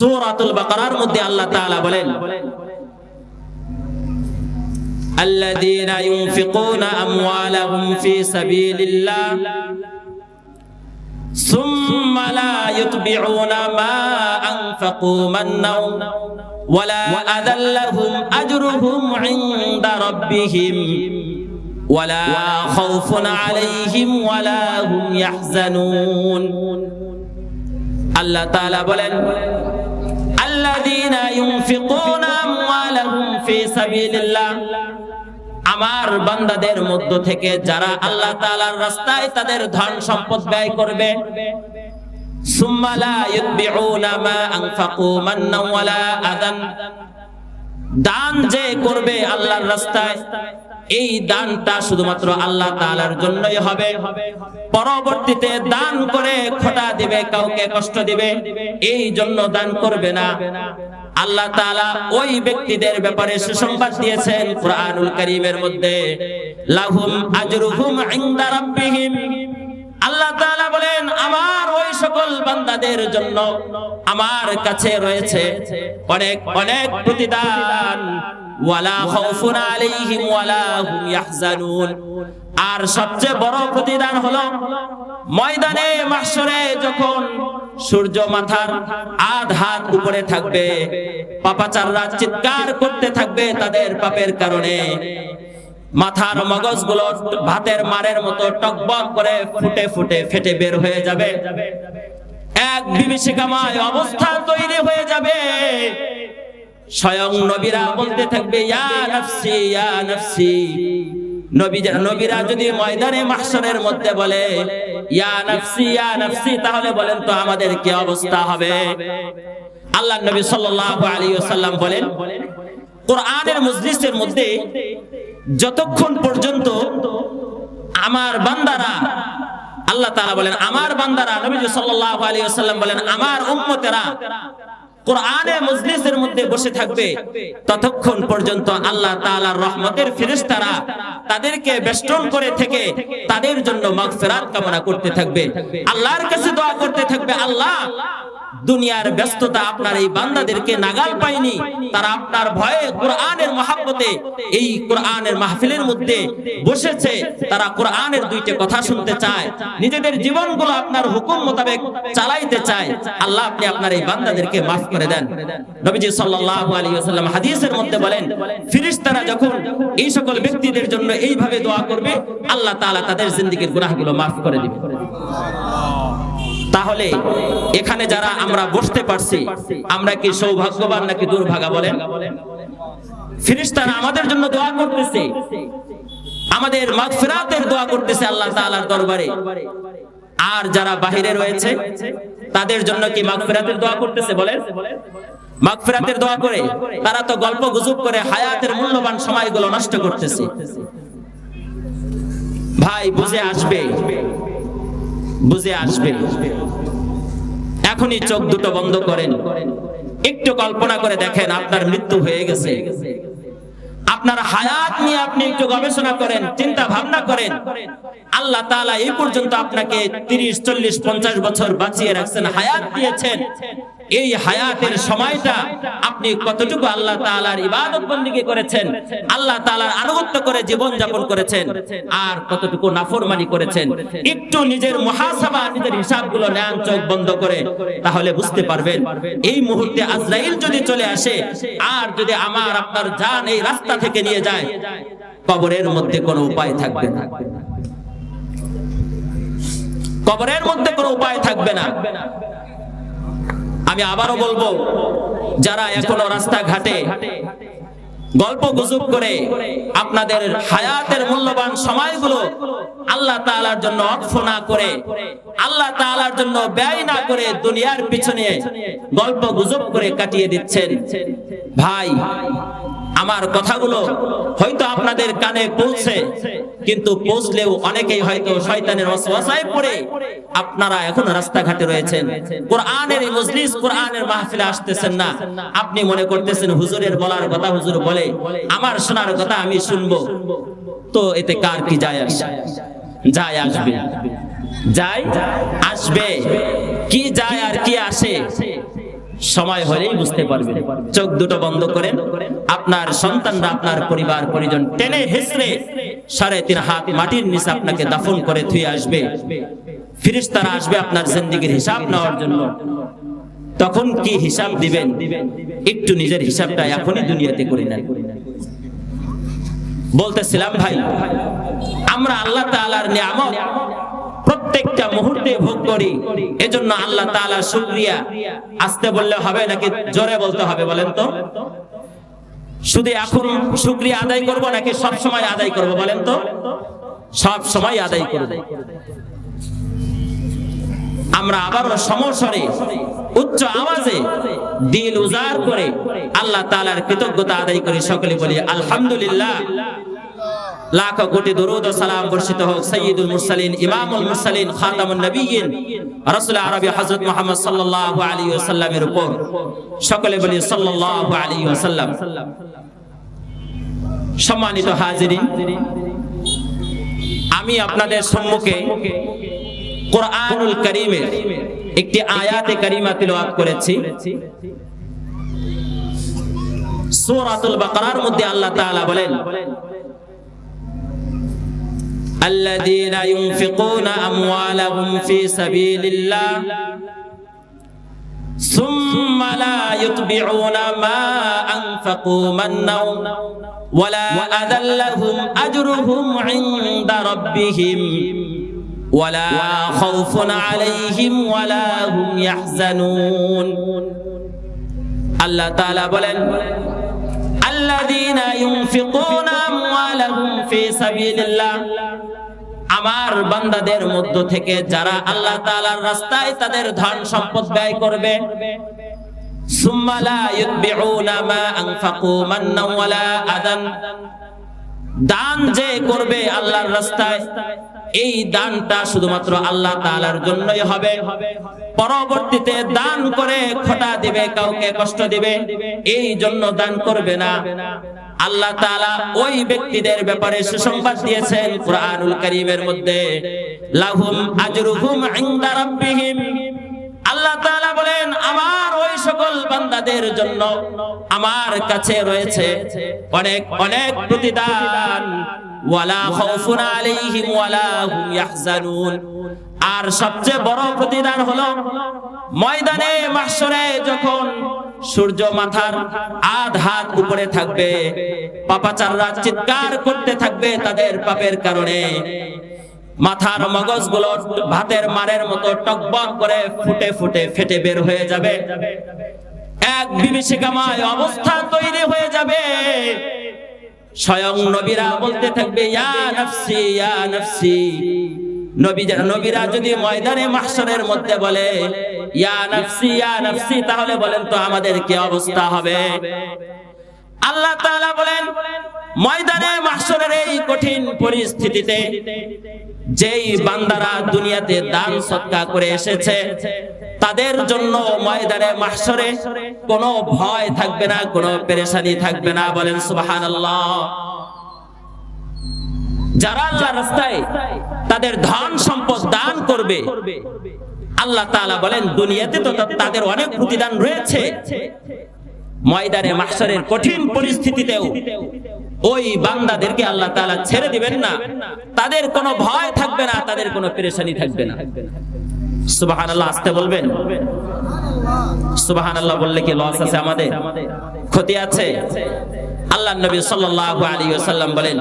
সূরাতুল বাকারার মধ্যে আল্লাহ তাআলা বলেন الذين ينفقون أموالهم في سبيل الله ثم لا يتبعون ما أنفقوا منا ولا أذى لهم أجرهم عند ربهم ولا خوف عليهم ولا هم يحزنون الله تعالى بولن আল্লাযীনা ইউনফিকুনা আমওয়ালাহুম ফি সাবিলিল্লাহ আমার বান্দাদের মধ্য থেকে যারা আল্লাহ তাআলার রাস্তায় তাদের ধন সম্পদ ব্যয় করবে, সুম্মা লা ইউতবিউনা মা আদান দান যে করবে আল্লাহর রাস্তায়, এই দানটা শুধুমাত্র আল্লাহ তাআলার জন্যই হবে। পরবর্তীতে দান করে দিবে, কাউকে কষ্ট দিবে, এই জন্য দান করবে না। আল্লাহ তাআলা ওই ব্যক্তিদের ব্যাপারে সুসংবাদ দিয়েছেন কোরআনুল কারীমের মধ্যে। লাহুম আজরুহুম ইনদা রাব্বিহিম। আল্লাহ তাআলা বলেন, আমার ওই সকল বান্দাদের জন্য আমার কাছে রয়েছে অনেক অনেক প্রতিদান। ওয়ালা আর সবচেয়ে বড় প্রতিদান হলো ময়দানে, মাহশরে যখন সূর্য মাথার আধ হাত উপরে থাকবে, পাপাচাররা চিৎকার করতে থাকবে তাদের পাপের কারণে। মাথার মগজগুলো ভাতের মারের মতো টকবক করে ফুটে ফুটে ফেটে বের হয়ে যাবে। এক বিভীষিকাময় অবস্থা তৈরি হয়ে যাবে। স্বয়ং নবীরা বলতে থাকবে, ইয়া নাফসি ইয়া নাফসি। নবীরা নবীরা যদি ময়দানে মাহশরের মধ্যে বলে, ইয়া নাফসি ইয়া নাফসি, তাহলে বলেন তো আমাদের কি অবস্থা হবে? আল্লাহ নবী সাল্লাল্লাহু আলাইহি ওয়াসাল্লাম বলেন, কোরআনের মজলিসের মধ্যে যতক্ষণ পর্যন্ত আমার বান্দারা, আল্লাহ তাআলা বলেন, আমার বান্দারা নবী সাল্লাল্লাহু বলেন, আমার উম্মতেরা মজলিসের মধ্যে বসে থাকবে, ততক্ষণ পর্যন্ত আল্লাহ রহমতের তাদেরকে বেষ্টন করে থেকে তাদের জন্য কামনা করতে থাকবে। আল্লাহর কাছে দোয়া করতে থাকবে, আল্লাহ দুনিয়ার ব্যস্ততা আপনার এই বান্দাদেরকে নাগাল পায়নি, তারা আপনার ভয়ে কোরআনের মহাব্বতে, এই কোরআনের মাহফিলের মধ্যে বসেছে, তারা কোরআনের দুইটা কথা শুনতে চায়, নিজেদের জীবনগুলো আপনার হুকুম মোতাবেক চালাইতে চায়। আল্লাহ আপনি আপনার এই বান্দাদেরকে মাফ করে দেন। নবীজি সাল্লাল্লাহু আলাইহি ওয়াসাল্লাম হাদিসের মধ্যে বলেন ফেরেশতারা যখন এই সকল ব্যক্তিদের জন্য এইভাবে দোয়া করবে, আল্লাহ তাআলা তাদের জিন্দেগীর গুনাহগুলো মাফ করে দিবে। তাহলে এখানে যারা আমরা বসতে পারছি, আমরা কি সৌভাগ্যবান নাকি দুর্ভাগা বলেন? ফিরিস্তারা আমাদের জন্য দোয়া করতেছে। আমাদের মাগফিরাতের দোয়া করতেছে আল্লাহ তাআলার দরবারে। আর যারা বাহিরে রয়েছে, তাদের জন্য কি মাগফিরাতের দোয়া করতেছে বলেন? মাগফিরাতের দোয়া করে তারা তো গল্প গুজব করে হায়াতের মূল্যবান সময়গুলো নষ্ট করতেছে। ভাই, বুঝে আসবে। বুঝে আসবে। এখনই চোখ দুটো বন্ধ করেন। একটু কল্পনা করে দেখেন আপনার মৃত্যু হয়ে গেছে। আপনার হায়াত নিয়ে আপনি একটু গবেষণা করেন, চিন্তা ভাবনা করেন। আল্লাহ তাআলা এই পর্যন্ত আপনাকে 30 40 50 বছর বাঁচিয়ে রাখছেন, হায়াত দিয়েছেন। এই হায়াতের সময়টা আপনি কতটুকু আল্লাহ তাআলার ইবাদত বন্দেগী করেছেন, আল্লাহ তাআলার আনুগত্য করে জীবন যাপন করেছেন, আর কতটুকু নাফরমানি করেছেন। একটু নিজের মুহাসাবা, নিজের হিসাবগুলো নেন চোখ বন্ধ করে, তাহলে বুঝতে পারবেন, এই মুহূর্তে আজরাইল যদি চলে আসে, আর যদি আমার, আপনার জান এই রাস্তা থেকে নিয়ে যায়, কবরের মধ্যে কোনো উপায় থাকবে না। কবরের মধ্যে কোনো উপায় থাকবে না। আমি আবারও বলব, যারা এখনও রাস্তাঘাটে গল্প গুজব করে আপনাদের হায়াতের মূল্যবান সময়গুলো আল্লাহ তাআলার জন্য অর্থ না করে, আল্লাহ তাআলার জন্য ব্যয় না করে দুনিয়ার পিছনে গল্প গুজব করে কাটিয়ে দিচ্ছেন। ভাই আমার কথাগুলো হয়তো আপনাদের কানে পৌঁছে, কিন্তু পৌঁছলেও অনেকেই হয়তো শয়তানের ওয়াসওয়াসায় পড়ে। আপনারা এখন রাস্তাঘাটে রয়েছেন। কোরআনের মজলিস কোরআনের মাহফিলে আসতেছেন না। আপনি মনে করতেছেন হুজুরের বলার কথা হুজুর বলে, আমার শোনার কথা আমি শুনব। তো এতে কার কি যায় আসে? যায় আসবে। যায় আসবে। কি যায় আর কি আসে? সময় হলেই বুঝতে পারবেন। চোখ দুটো বন্ধ করেন। আপনার সন্তানরা আপনার পরিবার, পরিজন টেনে হেসড়ে সাড়ে তিন হাত মাটির নিচে আপনাকে দাফন করে থুয়ে আসবে। ফিরিস্তারা আসবে আপনার জিন্দিগির হিসাব নেওয়ার জন্য। তখন কি হিসাব দিবেন? একটু নিজের হিসাবটা এখনই দুনিয়াতে করে নেন। বলতেছিলাম ভাই, আমরা আল্লাহ তাআলার নিয়ামত প্রত্যেকটা মুহূর্তে ভোগ করি। এজন্য আল্লাহ তাআলার শুকরিয়া। আসতে বললে হবে নাকি জোরে বলতে হবে বলেন তো? শুধু এখন শুকরিয়া আদায় করব নাকি সব সময় আদায় করব বলেন তো? সব সময় আদায় করব। আমরা আবারও সমস্বরে, উচ্চ আওয়াজে দিল উজাড় করে আল্লাহ তাআলার কৃতজ্ঞতা আদায় করি সকলে বলি, আলহামদুলিল্লাহ। লাখ কোটি দরুদ ও সালাম বর্ষিত হোক সৈয়দুল মুরসালিন, ইমামুল মুরসালিন, খাতামুন নবিয়িন রাসূল আরবি হযরত মুহাম্মদ সাল্লাল্লাহু আলাইহি ওয়াসাল্লামের উপর। সকলে বলি সাল্লাল্লাহু আলাইহি ওয়াসাল্লাম। সম্মানিত হাজিরিন, আমি আপনাদের সম্মুখে কোরআনুল করিমের একটি আয়াতে কারিমা তিলাওয়াত করেছি। সূরাতুল বাকারার মধ্যে আল্লাহ তাআলা বলেন الذين ينفقون أموالهم في سبيل الله ثم لا يتبعون ما أنفقوا منا ولا أذى لهم أجرهم عند ربهم ولا خوف عليهم ولا هم يحزنون. الله تعالى بلن আল্লাযীনা ইউনফিকুনা আমওয়ালাহুম ফি সাবিলিল্লাহ। আমার বান্দাদের মধ্য থেকে যারা আল্লাহ তালার রাস্তায় তাদের ধন সম্পদ ব্যয় করবে আদান। দান যে করবে আল্লাহর রাস্তায় এই দানটা শুধুমাত্র আল্লাহ তাআলার জন্যই হবে। পরবর্তীতে দান করে খোটা দিবে, কাউকে কষ্ট দিবে, এই জন্য দান করবে না। আল্লাহ তাআলা ওই ব্যক্তিদের ব্যাপারে সুসংবাদ দিয়েছেন কুরআনুল কারীমের মধ্যে। লাহুম আজরুহুম ইনদা রাব্বিহিম। আল্লাহ তাআলা বলেন, আমার ওই সকল বান্দাদের জন্য আমার কাছে রয়েছে অনেক অনেক প্রতিদান। আর সবচেয়ে বড় প্রতিদান হলো ময়দানে, মাহশরে যখন সূর্য মাথার আধ হাত উপরে থাকবে, পাপাচাররা চিৎকার করতে থাকবে তাদের পাপের কারণে। মাথার মগজগুলো ভাতের মারের মতো টকবক করে ফুটে ফুটে ফেটে বের হয়ে যাবে। এক বিভীষিকাময় অবস্থা তৈরি হয়ে যাবে। স্বয়ং নবীরা বলতে থাকবে, ইয়া নফসি নবীরা যদি ময়দানে মাহশরের মধ্যে বলে, ইয়া নফসি ইয়া নফসি, তাহলে বলেন তো আমাদের কি অবস্থা হবে? আল্লাহ তাআলা বলেন, ময়দানে মাহশরের এই কঠিন পরিস্থিতিতে যেই বান্দারা দুনিয়াতে দান সৎকা করে এসেছে তাদের জন্য ময়দানে মাহশরে কোনো ভয় থাকবে না, কোনো পেরেশানি থাকবে না। বলেন সুবহানাল্লাহ। যারা আল্লাহর রাস্তায় তাদের ধন সম্পদ দান করবে, আল্লাহ তাআলা বলেন, দুনিয়াতে তো তাদের অনেক প্রতিদান রয়েছে। ময়দানে মাহশরের কঠিন পরিস্থিতিতেও ওই বান্দাদেরকে আল্লাহ তাআলা ছেড়ে দিবেন না। তাদের কোনো ভয় থাকবে না, তাদের কোনো পেরেশানি থাকবে না। সুবহানাল্লাহ আসতে বলবেন? সুবহানাল্লাহ বললে কি লস আছে আমাদের? ক্ষতি আছে? আল্লাহ নবী সাল্লাল্লাহু আলাইহি ওয়াসাল্লাম বলেন,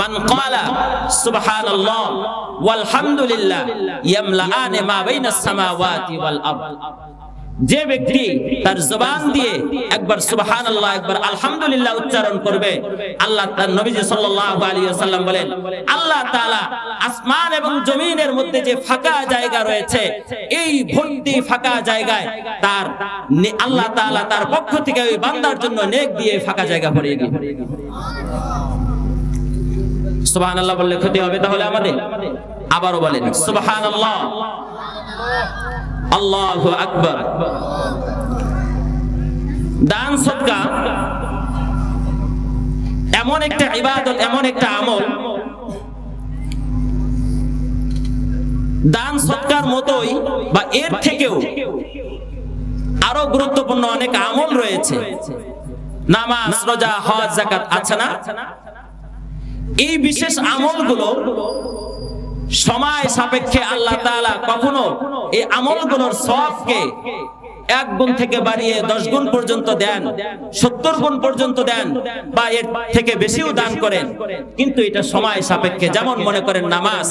মান ক্বালা, সুবহানাল্লাহ, ওয়ালহামদুলিল্লাহ, ইয়ামলাআন মা বাইনাস সামাওয়াতি ওয়াল আরদ। যে ব্যক্তি তার জবান দিয়ে একবার সুবহানাল্লাহ, একবার আলহামদুলিল্লাহ উচ্চারণ করবে, আল্লাহ তার নবীজি সাল্লাল্লাহু আলাইহি ওয়াসাল্লাম বলেন, আল্লাহ তাআলা আসমান এবং জমিনের মধ্যে যে ফাঁকা জায়গা রয়েছে, এই ভর্তি ফাঁকা জায়গায় তার আল্লাহ তাআলা তার পক্ষ থেকে ওই বান্দার জন্য নেক দিয়ে ফাঁকা জায়গা ভরিয়ে দিবে। সুবহানাল্লাহ বললে ক্ষতি হবে তাহলে আমাদের? আবারও বলেন, সুবহানাল্লাহ। আল্লাহু আকবার। দান সদকা এমন একটা ইবাদত, এমন একটা আমল। দান, সৎকার মতোই বা এর থেকেও আরও গুরুত্বপূর্ণ অনেক আমল রয়েছে। নামাজ, রোজা, হজ জাকাত আছে না? এই বিশেষ আমলগুলো সময় সাপেক্ষে আল্লাহ তাআলা কখনো এই আমলগুলোর সবকে এক গুণ থেকে বাড়িয়ে দশ গুণ পর্যন্ত দেন, সত্তর গুণ পর্যন্ত দেন বা এর থেকে বেশিও দান করেন। কিন্তু এটা সময় সাপেক্ষে, যেমন মনে করেন নামাজ।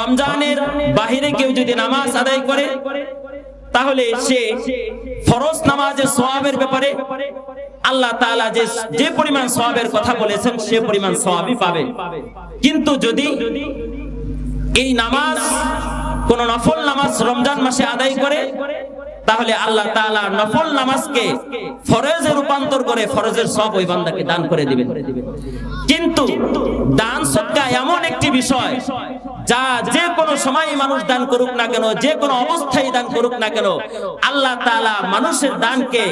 রমজানের বাহিরে কেউ যদি নামাজ আদায় করে তাহলে সে ফরজ নামাজের সোয়াবের ব্যাপারে আল্লাহ তাআলা যে যে পরিমাণ সোয়াবের কথা বলেছেন, সে পরিমাণ সোয়াবই পাবে। কিন্তু যদি এই নামাজ কোন নফল নামাজ রমজান মাসে আদায় করে তাহলে আল্লাহ তাআলা নফল নামাজকে ফরজে রূপান্তর করে ফরজের সব ওই বান্দাকে দান করে দিবেন। কিন্তু দান সদকা এমন একটি বিষয়, যা যে কোনো সময় মানুষ দান করুক না কেন, যে কোনো অবস্থায় দান করুক না কেন, আল্লাহ তাআলা মানুষের দানকে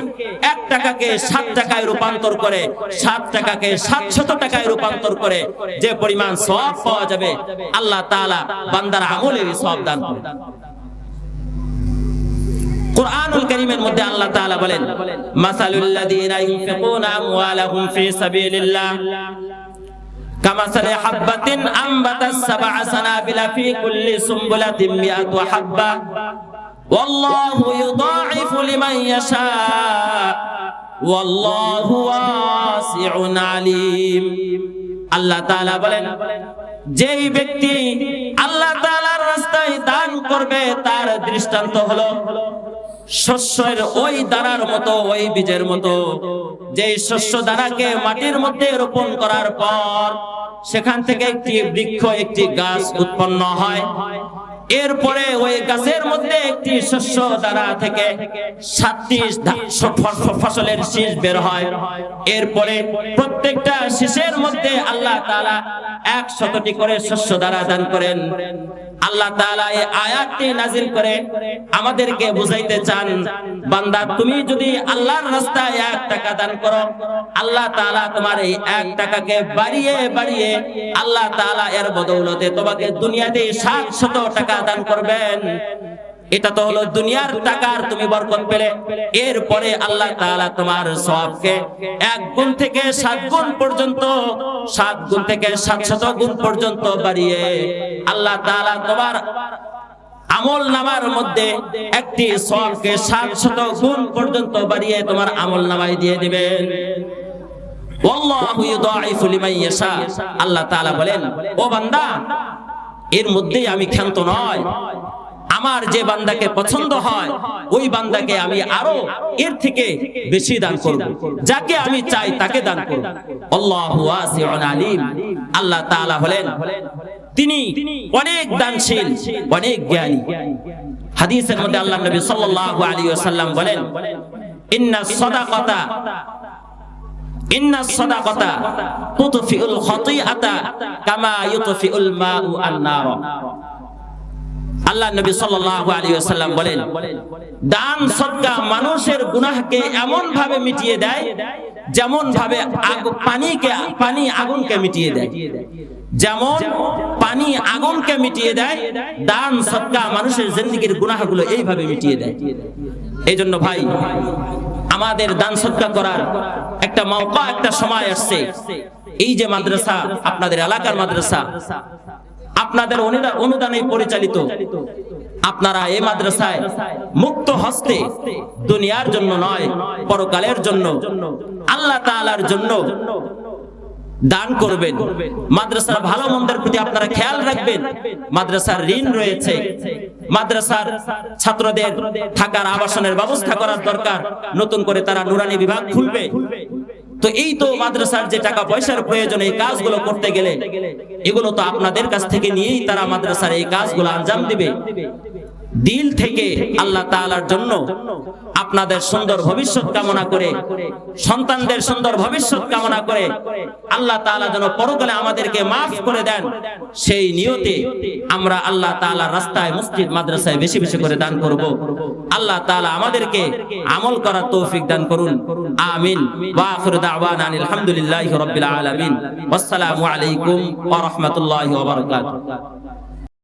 এক টাকাকে সাত টাকায় রূপান্তর করে, সাত টাকাকে সাতশত টাকায় রূপান্তর করে, যে পরিমাণ সব পাওয়া যাবে, আল্লাহ তাআলা বান্দার আমলের সব দান করে কোরআনুল কারীমের মধ্যে আল্লাহ তাআলা বলেন মাসালুল লাযীনা ইউনফিকুনা আমওয়ালাহুম ফি সাবিলিল্লাহ কামাসালি হাববাতিন আনবাতাস সাবআ সানাবিলা ফি কুল্লি সুমবুলাতিন মিআতু হাব্বা والله يضاعف لمن يشاء والله واسع عليم আল্লাহ তাআলা বলেন যেই ব্যক্তি আল্লাহ তাআলার রাস্তায় দান করবে তার দৃষ্টান্ত হলো শস্যের ওই দানার মতো, ওই বীজের মতো যে শস্য দানাকে মাটির মধ্যে রোপণ করার পর সেখান থেকে একটি বৃক্ষ, একটি গাছ উৎপন্ন হয়। এরপরে ওই গাছের মধ্যে একটি শস্য দানা থেকে সাতটি ফসলের শীষ বের হয়। এরপরে প্রত্যেকটা শীষের মধ্যে আল্লাহ তাআলা এক শতটি করে শস্য দ্বারা দান করেন। আল্লাহ তাআলা এই আয়াতটি নাজিল করে আমাদেরকে বুঝাইতে চান, বান্দা, তুমি যদি আল্লাহর রাস্তায় এক টাকা দান করো, আল্লাহ তাআলা তোমার এই এক টাকাকে বাড়িয়ে বাড়িয়ে আল্লাহ তাআলা এর বদৌলতে তোমাকে দুনিয়াতে সাত শত টাকা দান করবেন। এটা তো হলো দুনিয়ার টাকার তুমি বরকত পেলে। এরপরে আল্লাহ তাআলা তোমার সবকে এক গুণ থেকে সাত গুণ পর্যন্ত, সাত গুণ থেকে সাতশত গুণ পর্যন্ত বাড়িয়ে আল্লাহ তাআলা তোমার আমল নামার মধ্যে একটি সবকে সাতশত গুণ পর্যন্ত বাড়িয়ে তোমার আমল নামায় দিয়ে দিবেন। আল্লাহ বলেন, ও বান্দা, এর মধ্যেই আমি ক্ষান্ত নয়। আমার যে বান্দাকে পছন্দ হয়, ওই বান্দাকে আমি আরও এর থেকে বেশি দান করব। যাকে আমি চাই তাকে দান করব। আল্লাহু ওয়াসিউন আলিম। আল্লাহ তাআলা হলেন তিনি অনেক দানশীল, অনেক জ্ঞানী। হাদিসের মধ্যে আল্লাহ নবী সাল্লাল্লাহু আলাইহি ওয়াসাল্লাম বলেন, ইন্না সাদাকাতা ইন্না সাদাকাতা তুতফিউল খাতিআতা কামা ইউতফিউল মাউ আন-নার। আল্লাহ নবী সাল্লাল্লাহু আলাইহি ওয়াসাল্লাম বলেন, দান সদকা মানুষের গুনাহকে এমন ভাবে মিটিয়ে দেয় যেমন ভাবে পানিকে, পানি আগুনকে মিটিয়ে দেয়। যেমন পানি আগুনকে মিটিয়ে দেয়, দান সদকা মানুষের জিন্দেগীর গুনাহগুলো এইভাবে মিটিয়ে দেয়। এই জন্য ভাই, আমাদের দান সদকা করার একটা মৌকা একটা সময় আসছে। এই যে মাদ্রাসা, আপনাদের এলাকার মাদ্রাসা আপনাদের অনুদানে পরিচালিত। আপনারা এই মাদ্রাসায় মুক্ত হস্তে দুনিয়ার জন্য নয়, পরকালের জন্য। আল্লাহ তাআলার জন্য দান করবেন। মাদ্রাসার ভালো মন্দের প্রতি আপনারা খেয়াল রাখবেন। মাদ্রাসার ঋণ রয়েছে। মাদ্রাসার ছাত্রদের থাকার আবাসনের ব্যবস্থা করার দরকার। নতুন করে তারা নুরানি বিভাগ খুলবে। তো এই তো মাদ্রাসার যে টাকা পয়সার প্রয়োজন, এই কাজগুলো করতে গেলে, এগুলো তো আপনাদের কাছ থেকে নিয়েই তারা মাদ্রাসার এই কাজগুলো আঞ্জাম দিবে। দিল থেকে আল্লাহ তাআলার জন্য আপনাদের সুন্দর ভবিষ্যৎ কামনা করে, সন্তানদের সুন্দর ভবিষ্যৎ কামনা করে আল্লাহ তাআলা যেন পরকালে আমাদেরকে মাফ করে দেন। সেই নিয়তে আমরা আল্লাহ তাআলার রাস্তায় মসজিদ, মাদ্রাসায় বেশি বেশি করে দান করব। আল্লাহ তাআলা আমাদেরকে আমল করার তৌফিক দান করুন। আমিন। আলহামদুলিল্লাহি রাব্বিল আলামিন। ওয়াসসালামু আলাইকুম ওয়া বারাকাতুহু।